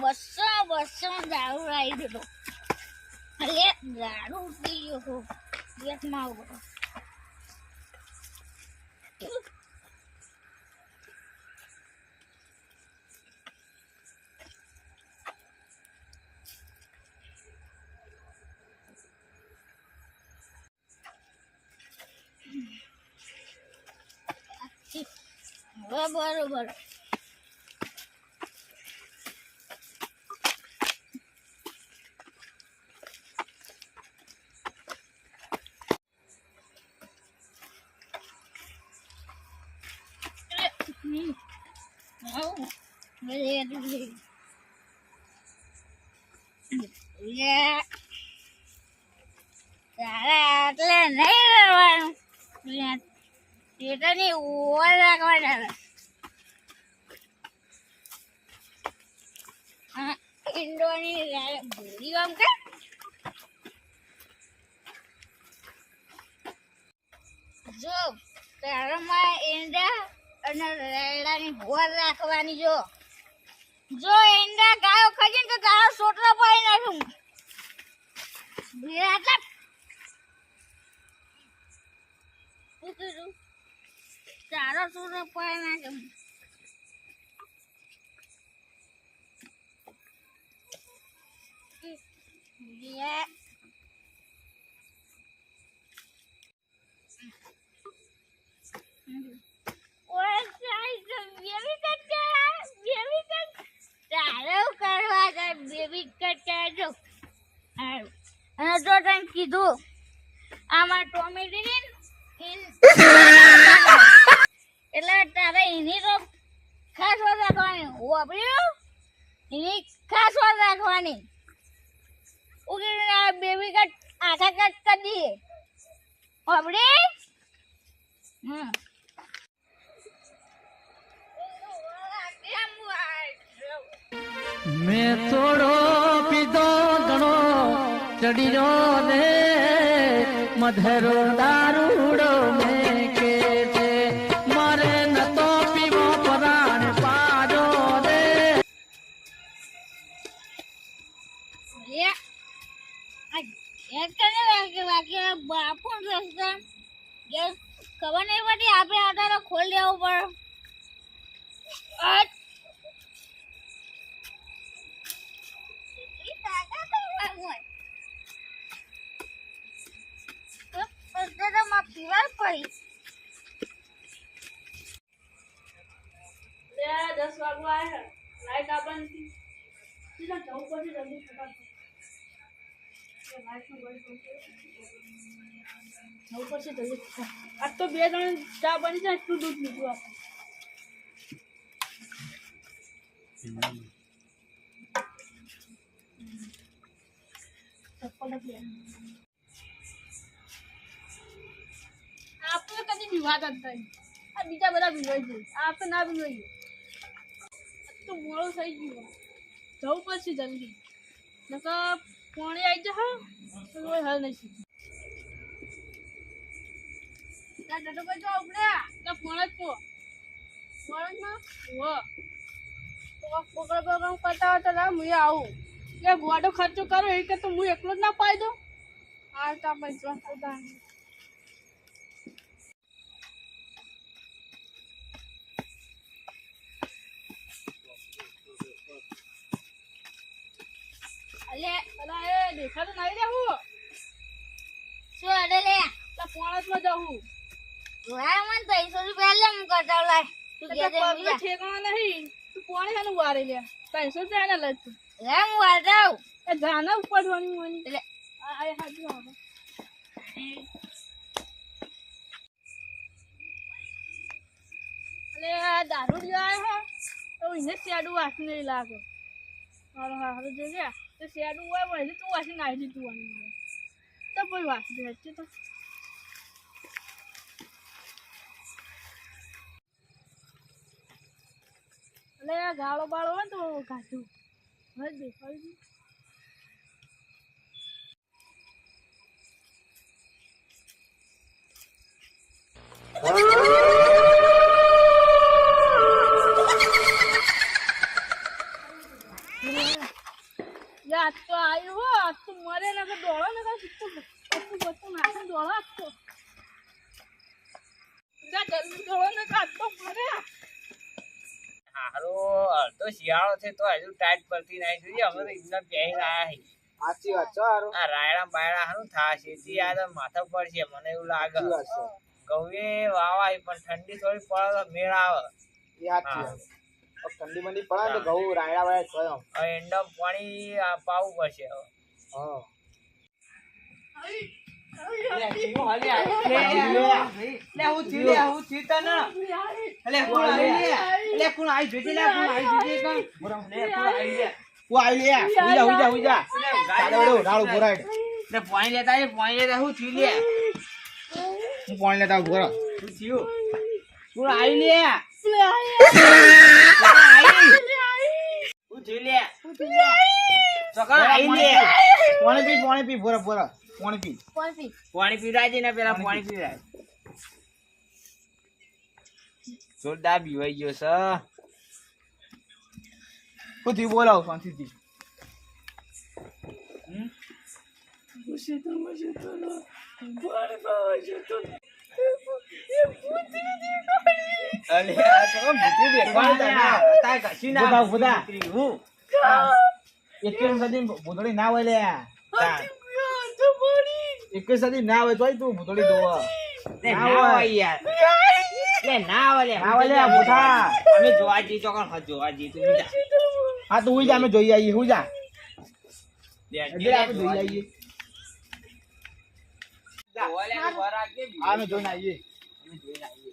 બસો બસો દારૂ લાવી દીધો એટલે દારૂ ઉઠી ગયો હતો પેટમાં આવું. બરોબર હમ. આવું. બધે બધે. લે. તારે એટલે નહીં આમ કે જો તારામાં ઈંડા અને રેડાની ભોર રાખવાની જો જો ઈંડા ગાયો ખાજી તો તારો સોટલો પાડી નાખું કીધું તારો સોટલો પાડી નાખું Yeah. ઓય સાઈડ બેબી કટ કરા બેબી કટ તારો કરવા જાય બેબી કટ કરાજો હારું. અને જો તને કીધું. આમાં ટોમેટી એટલે તારે એની તો ખાસ વાત રાખવાની. વાપર્યું? એની ખાસ વાત રાખવાની. ઉગીને બેબી કટ આખા કટ કરી દઈએ. વાપરી? હમ. મેં થોડો ચડીનો ને મધરો દારૂડો પીવાર પડી દસ વાગવા આવ્યા લાઈટ આવવાની સીધા જવું પડશે જલ્દી ફટાફટ લાઈટનું બંધ જવું પડશે જલ્દી ફટાફટ. આજ તો બે જણ ચા બની જાય એટલું દૂધ લીધું આપણે જ આ બીજા બધા વિવાય છે. આપણે ના વિવાઈએ તો મોડું થઈ ગયું. જવું પડશે જલ્દી. નકર પોણી આવી જશે, તો કોઈ હલ નહીં ત્યાં કોઈ ઉપડ્યા ત્યાં ફોન જ પો. ફોન જ માં તો પકડ પકડ કરતા હોય તો હું આવું. કે ગોડો ખર્ચો કરો, એ કે તો હું એકલો જ ના પાઈ દઉં. હા તો પૈસા પોતા અલા એ દેખાતું નહીં હું. શું અડે લે? પોણસમાં જાઉં જોયા મને ત્રણસો રૂપિયા લે હું કરતા લાય તું ઠેકાણા નહીં. તું પોણી હાનું વારે લે. ત્રણસો રૂપિયા ના લઈ તું. લે હું વાર જાઉં. એ જાના ઉપડવાની હોય એટલે આ આ હાજુ આવો. અલે દારૂ લેવા હે. તો એને શેડું વાસી નહીં લાગે. હારો હારો તો શેડું હોય તું વાસી નાખી દીધું હોય. મારે તો કોઈ વાસી છે તો. આ ગાળો બાળો હોય તો કાઢું હવે દેખાડી બધું નાખી દોડો આપતો જા જલ્દી દોડો ને કાઢતો પડે હારો અડધો શિયાળો છે તો હજુ ટાઈટ પડતી નહીં જોઈએ. અમે તો એમને પહેરી રહ્યા છે સાચી વાત છે હારું. આ રાયડા બાયડા હારું થાશે તે યાદ માથા પડશે મને એવું લાગે. ગવે વાવાય પણ ઠંડી થોડી પડે તો મેળ આવે. ઠંડી મંડી પડે તો ઘઉં રાયડા વાયડા થયો હવે એંડમ પાણી પાવું પડશે હવે. હા. પાણી લેતા પાણી લેતા શું થયું લે હું પાણી લેતા ઘરે. શું થયું શું આવી લે શું થયું લે પાણી પી પાણી પી ભોરા ભોરા પાણી પી. પાણી પીવડાવજે ને પેલા પાણી પીરાય જોરદાર બીવાઈ ગયો છે. શું થયું બોલાવો શાંતિથી. ના હોય લે. એકવીસ સદી ના હોય તોય તું ભૂતળી જોવા. ના હોય. યાર. લે ના હોય ના હોય લે, મોટા. અમે જોવા જઈએ ચોકણ હા, જોવા જઈએ તું જા. હા તો જા અમે જોઈ આવીએ હું જા. એટલે આપણે જોઈ આવીએ અમે જોઈને આવીએ અમે જોઈને આવીએ.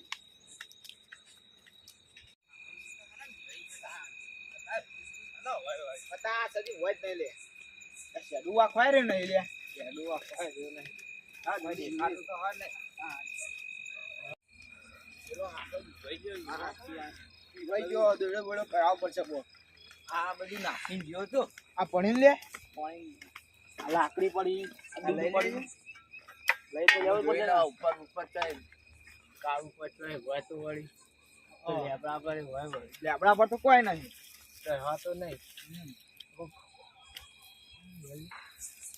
પચાસ સદી હોય જ નહીં લે. શેડું આ રે નહીં લે. પેલું આ ખાય નહીં. હા, દેખાતું તો હોય ને. હા. પેલો હાથો જોઈ ગયો ને. ભાઈ ગયો દોડો બોડો કરાવવો પડશે બો આ બધું નાખીને ગયો તો આ પડી લે પાણી આ લાકડી પડી લઈ પડી લઈ તો જવું પડશે ઉપર ઉપર કાળું ઉપર ચાલ હોય તો વળી. લેબડા પર હોય વળી એટલે પર તો કોઈ નહીં તો હા તો નહીં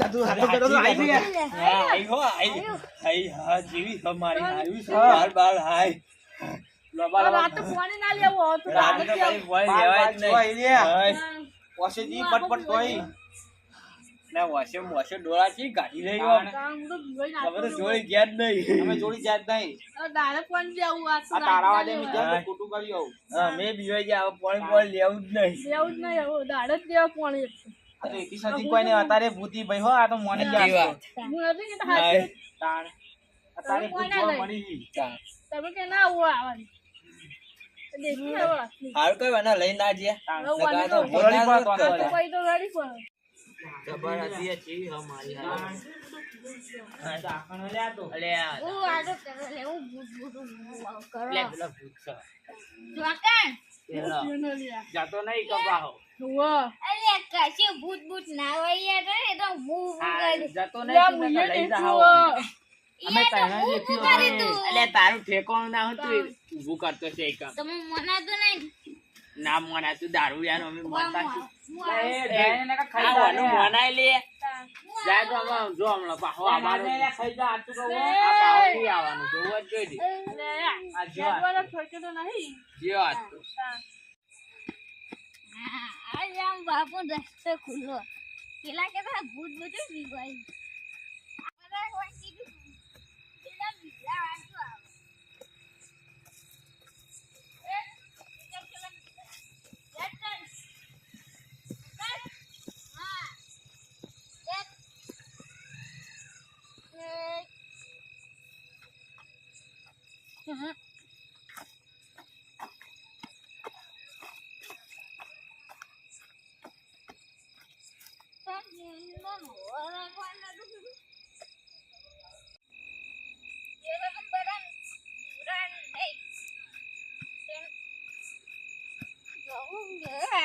ખાતું. ચાલે ઈ ને લા, જી તેલ લેવા દોડ ને તું હાથો પેલો તો આવી ગયા હા, આઈ હો, આઈ. આઈ, હા, જેવી અમારી હારી છે. બાર, બાર, હાય. આ પાણી ના લેવું હોય તો તો કઈ ભય લેવાય જ નહીં. પટપટ ના, વોશે વોશે ડોળા ચી લઈ જોઈ તમે તો નાખવાનું. ગયા જ નહીં. અમે જોડી જાત નહીં. આ ડાયરેક્ટ લેવું આ તો આ તારાવા દે રાતે મીજા હા. તો કુટું કરી આવું. હા, મેં બીવાઈ ગયા પાણી પાણી લેવું જ નહીં. લેવું જ નહીં હવે ડાયરેક્ટ લેવા પાણી આ તો એકી કોઈ નહીં ભૂતી ભાઈ હો આ તો મને સાચી ગયા વાત. હું નથી કે હાથે તાણ અત્યારે ભૂત જોવા મળી ગઈ. તમે કે ના આવું આવવાનું દેખી હવે આટલી. હારું કઈ વાના લઈ ના જ્યા તાણ. તો વાનો ભૂત ના તો જોત તો કરે. કોઈ તો રેડી પડે જબર હતી એ અમારી હારી. આ લે તો. અલે હું આડો કરો લે હું ભૂત ભૂત ભૂત કરો લે પેલા ભૂત છે. જોકાણ પેલા. જેનો લ્યા. જાતો નહીં કપાહો. વાહ. અરે કશું ભૂત ભૂત ના હોય યાર એ તો હું કરી જતો નહીં તો લઈ. અમે દેખ્યું તારું ઠેકાણું ના હતું ઊભું કરતો છે એક તમે મનાતું નહીં. ના મોના દારૂ યાર અમે મોનતા છું વાનું લે. મોનાય જાય તો જો હમણાં લે, લે, ખાઈ જા, આટલું કહું. આ પાછો નહીં આવવાનું જોવો જ જોઈ દે આ જો આ. લેવાનો ઠોકે તો નહીં. જે વાત તો. આજે આમ બાપુ રસ્તો ખુલ્લો. પેલા કેતા ભૂત બધું બીવાય બધા કોઈ કીધું પેલા બીજા વાંચો આવે એ, એકદમ પેલા બીજા. એક કર. કર. હા. એક. એક. હમ. એ રકમ બધા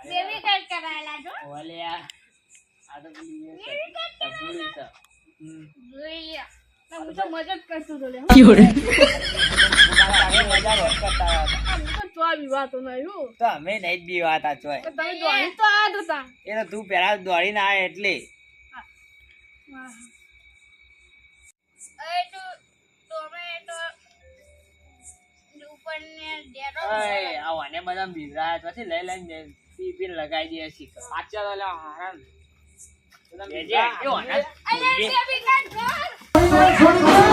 બેબી કટ. આ. બેબી કરાયેલા છો બેબી કટ કરાયેલા. જોઈએ હું તો મજા જ કરતો લે. હું તો નહીં તો અમે નહીં જ બીવાતા તમે દોડી તો આ એ તો તું પેલા દોડીને આવે એટલે ઉપરને ડેરો ઓય, આ વાને બધા બીજા પછી લઈ લઈને પી પી લગાઈ દે છે. સાચા તો લા હારામ બધા જે એ વાના અરે કટ કર